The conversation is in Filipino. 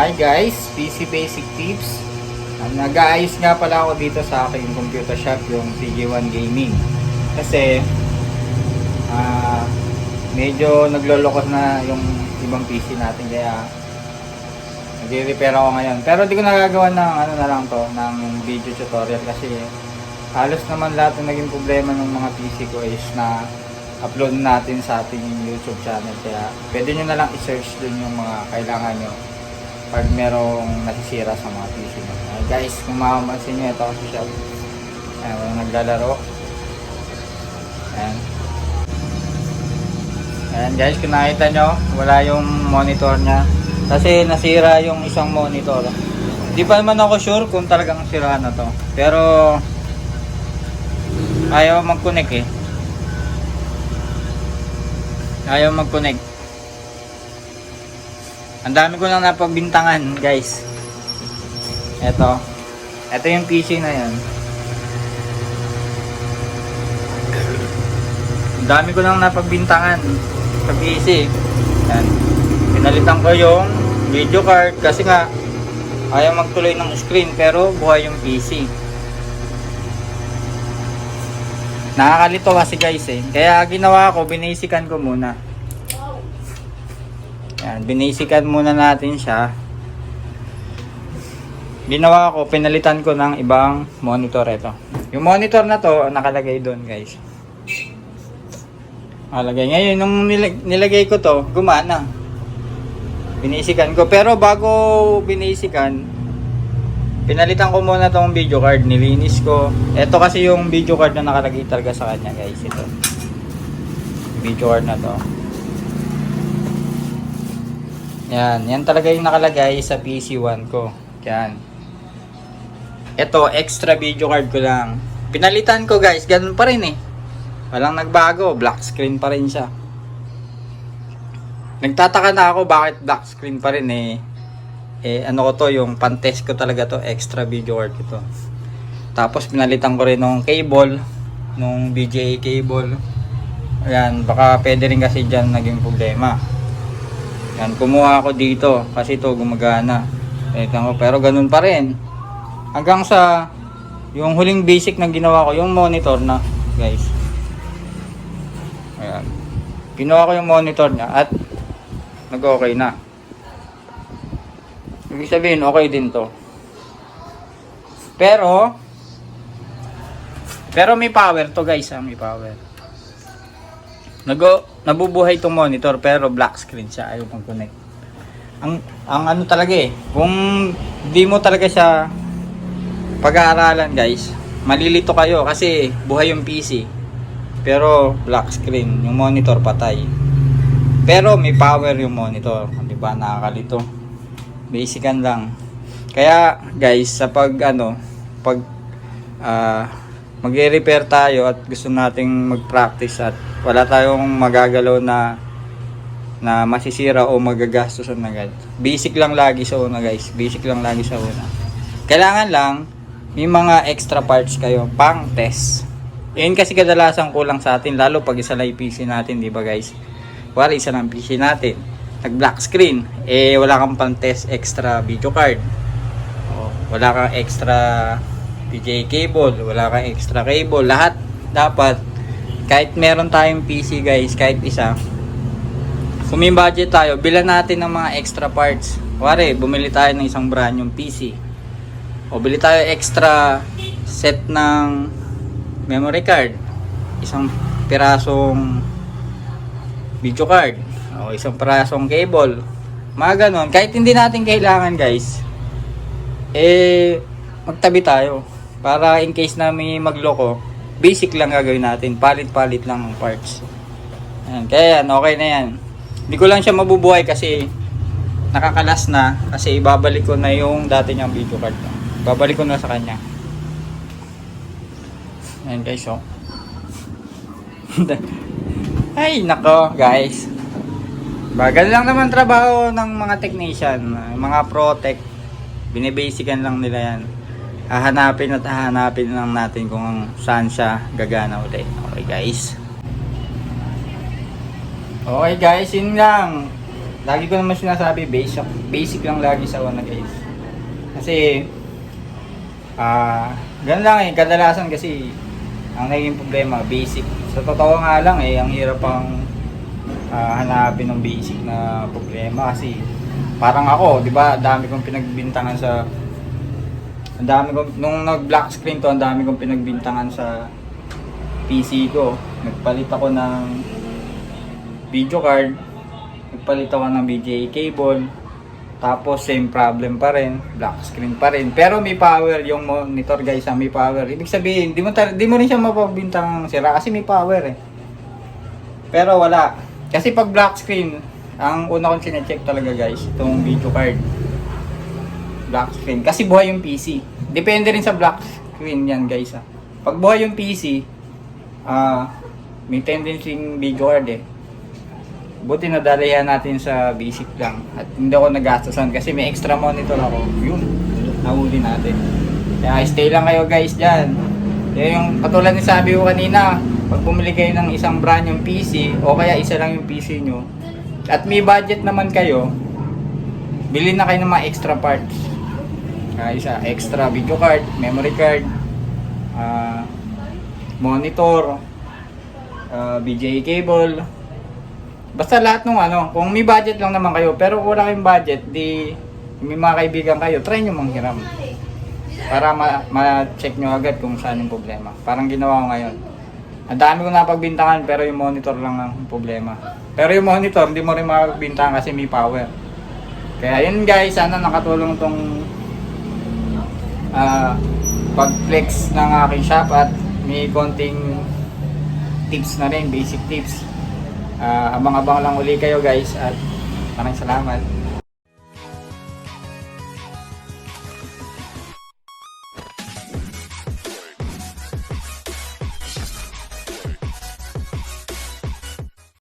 Hi guys, PC Basic Tips. Um, nag-aayos nga pala ako dito sa aking computer shop, yung PG1 Gaming. Kasi, ah, medyo naglolokot na yung ibang PC natin kaya nagre-repair ako ngayon. Pero di ko nagagawa ng ano na lang to, ng video tutorial kasi halos naman lahat ng naging problema ng mga PC ko is na upload natin sa ating YouTube channel. Kaya pwede nyo na lang i-search dun yung mga kailangan nyo pag merong nasisira sa mga PC nyo. Uh, guys, kung makamansin nyo, ito shop. Ayan, walang naglalaro. Ayan. Ayan guys, kung nakita nyo, wala yung monitor niya. Kasi nasira yung isang monitor. Hindi pa naman ako sure kung talagang sira na to. Pero, ayaw mag-connect eh. Ayaw mag-connect. Ang dami ko lang napagbintangan, guys. Ito. Ito yung PC na yan. Ang dami ko lang napagbintangan sa PC. Yan. Pinalitan ko yung video card kasi nga ayaw magtuloy ng screen pero buhay yung PC. Nakakalito kasi guys eh. Kaya ginawa ko, binasikan ko muna. Yan, binasikan muna natin siya. Ginawa ko, pinalitan ko ng ibang monitor ito. Yung monitor na to, nakalagay doon guys. Nakalagay. Ngayon, nung nilag- nilagay ko to, gumana. Binasikan ko. Pero bago binasikan, pinalitan ko muna tong video card. Nilinis ko. Ito kasi yung video card na nakalagay talaga sa kanya guys. Ito. Video card na to. Yan, yan talaga yung nakalagay sa PC1 ko. Yan. Ito, extra video card ko lang. Pinalitan ko guys, ganun pa rin eh. Walang nagbago, black screen pa rin siya. Nagtataka na ako bakit black screen pa rin eh. Eh, ano ko to, yung pantest ko talaga to, extra video card ko to. Tapos pinalitan ko rin ng cable, nung BGA cable. Ayan, baka pwede rin kasi dyan naging problema. Yan, kumuha ako dito kasi ito gumagana. Ito ko, pero ganun pa rin. Hanggang sa yung huling basic na ginawa ko, yung monitor na, guys. Ayan. Ginawa ko yung monitor niya at nag-okay na. Ibig sabihin, okay din to. Pero, pero may power to guys, ha? may power. Nago, nabubuhay itong monitor pero black screen siya, ayaw mag-connect. Ang, ang ano talaga eh, kung di mo talaga siya pag-aaralan guys, malilito kayo kasi buhay yung PC. Pero black screen, yung monitor patay. Pero may power yung monitor, di ba? Nakakalito. Basican lang. Kaya guys, sa pag ano, pag ah magre-repair tayo at gusto nating mag-practice at wala tayong magagalaw na na masisira o magagastos na agad. Basic lang lagi sa una guys. Basic lang lagi sa una. Kailangan lang may mga extra parts kayo pang test. Yun kasi kadalasan kulang sa atin lalo pag isa lang PC natin, di ba guys? Wala isa lang PC natin. Nag black screen, eh wala kang pang test extra video card. O, wala kang extra PJ cable, wala kang extra cable, lahat dapat kahit meron tayong PC guys, kahit isa, kung may budget tayo, bilan natin ng mga extra parts. Wari, bumili tayo ng isang brand yung PC. O bili tayo extra set ng memory card. Isang pirasong video card. O isang pirasong cable. Mga ganon. Kahit hindi natin kailangan guys, eh, magtabi tayo. Para in case na may magloko, basic lang gagawin natin. Palit-palit lang ng parts. Ayan, kaya yan, okay na yan. Hindi ko lang siya mabubuhay kasi nakakalas na kasi ibabalik ko na yung dati niyang video card. Babalik ko na sa kanya. Ayan guys, oh. Ay, nako guys. Bagal lang naman trabaho ng mga technician, mga pro-tech. Binibasican lang nila yan. Hahanapin at hahanapin lang natin kung saan siya gagana ulit. Okay guys. Okay guys, yun lang. lagi ko naman sinasabi, basic, basic lang lagi sa Wana guys. Kasi, ah, ganun lang eh, kadalasan kasi, ang naging problema, basic. Sa totoo nga lang eh, ang hirap pang ah, hanapin ng basic na problema kasi parang ako, di ba, dami kong pinagbintangan sa ang dami kong, nung nag-black screen to, ang dami kong pinagbintangan sa PC ko. Nagpalit ako ng video card, nagpalit ako ng VGA cable, tapos same problem pa rin, black screen pa rin. Pero may power yung monitor guys, ah, may power. Ibig sabihin, di mo, di mo rin siya mapagbintang sira kasi may power eh. Pero wala. Kasi pag black screen, ang una kong sinecheck talaga guys, itong video card. Black screen. Kasi buhay yung PC. Depende rin sa black screen yan guys ah. Pag buhay yung PC, ah may tendency card eh. Buti nadalayan natin sa basic lang. At hindi ako nagastasan kasi may extra monitor ako. Yun, nahuli natin. Kaya stay lang kayo guys dyan. Kaya yung katulad ni sabi ko kanina, pag bumili kayo ng isang brand yung PC o kaya isa lang yung PC nyo at may budget naman kayo, bili na kayo ng mga extra parts. Kaya isa, extra video card, memory card, ah, monitor, ah, VGA cable, Basta lahat ng ano, kung may budget lang naman kayo, pero wala kayong budget, di may mga kaibigan kayo, try nyo manghiram. Para ma- ma-check nyo agad kung saan yung problema. Parang ginawa ko ngayon. Ang dami ko napagbintangan, pero yung monitor lang ang problema. Pero yung monitor, hindi mo rin mapagbintangan kasi may power. Kaya yun guys, sana nakatulong tong ah pag-flex ng aking shop at may konting tips na rin, basic tips. Ah, abang-abang lang uli kayo guys at maraming salamat.